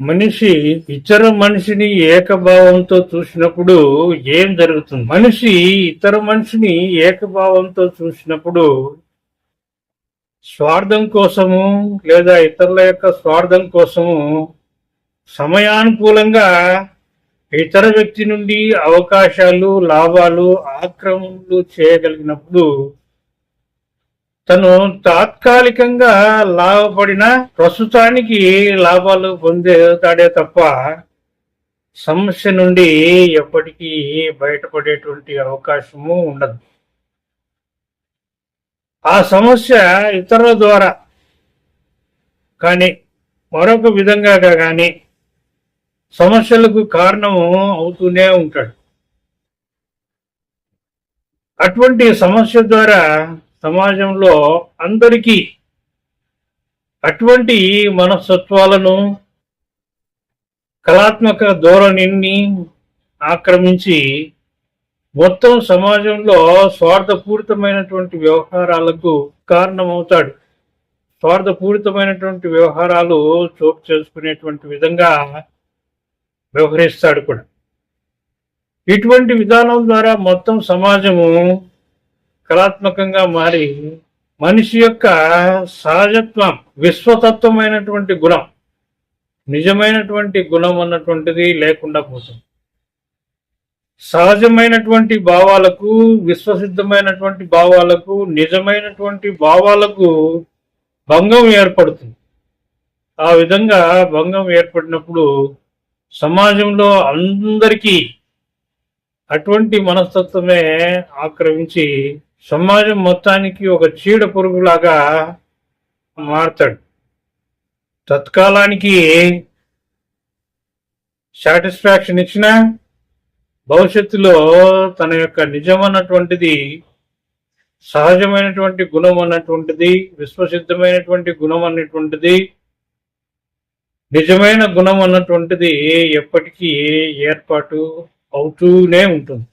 మనిషి ఇతర మనిషిని ఏకభావంతో చూసినప్పుడు ఏం జరుగుతుంది? మనిషి ఇతర మనిషిని ఏకభావంతో చూసినప్పుడు స్వార్థం కోసము లేదా ఇతరుల యొక్క స్వార్థం కోసము సమయానుకూలంగా ఇతర వ్యక్తి నుండి అవకాశాలు లాభాలు ఆక్రమణలు చేయగలిగినప్పుడు తను తాత్కాలికంగా లాభపడిన ప్రస్తుతానికి లాభాలు పొందేతాడే తప్ప సమస్య నుండి ఎప్పటికీ బయటపడేటువంటి అవకాశము ఉండదు. ఆ సమస్య ఇతరుల ద్వారా కానీ మరొక విధంగా కానీ సమస్యలకు కారణము అవుతూనే ఉంటాడు. అటువంటి సమస్య ద్వారా సమాజంలో అందరికీ అటువంటి మనస్తత్వాలను కళాత్మక ధోరణిని ఆక్రమించి మొత్తం సమాజంలో స్వార్థపూరితమైనటువంటి వ్యవహారాలకు కారణమవుతాడు. స్వార్థపూరితమైనటువంటి వ్యవహారాలు చోటు చేసుకునేటువంటి విధంగా వ్యవహరిస్తాడు కూడా. ఇటువంటి విధానం ద్వారా మొత్తం సమాజము కళాత్మకంగా మారి మనిషి యొక్క సహజత్వం విశ్వతత్వమైనటువంటి గుణం నిజమైనటువంటి గుణం అన్నటువంటిది లేకుండా పోతుంది. సహజమైనటువంటి భావాలకు విశ్వసిద్ధమైనటువంటి భావాలకు నిజమైనటువంటి భావాలకు భంగం ఏర్పడుతుంది. ఆ విధంగా భంగం ఏర్పడినప్పుడు సమాజంలో అందరికీ అటువంటి మనస్తత్వమే ఆక్రమించి సమాజం మొత్తానికి ఒక చీడ పురుగులాగా మారతాడు. తత్కాలానికి సాటిస్ఫాక్షన్ ఇచ్చిన భవిష్యత్తులో తన యొక్క నిజం అన్నటువంటిది సహజమైనటువంటి గుణం అన్నటువంటిది విశ్వసిద్ధమైనటువంటి గుణం అన్నటువంటిది నిజమైన గుణం అన్నటువంటిది ఎప్పటికీ ఏర్పాటు అవుతూనే ఉంటుంది.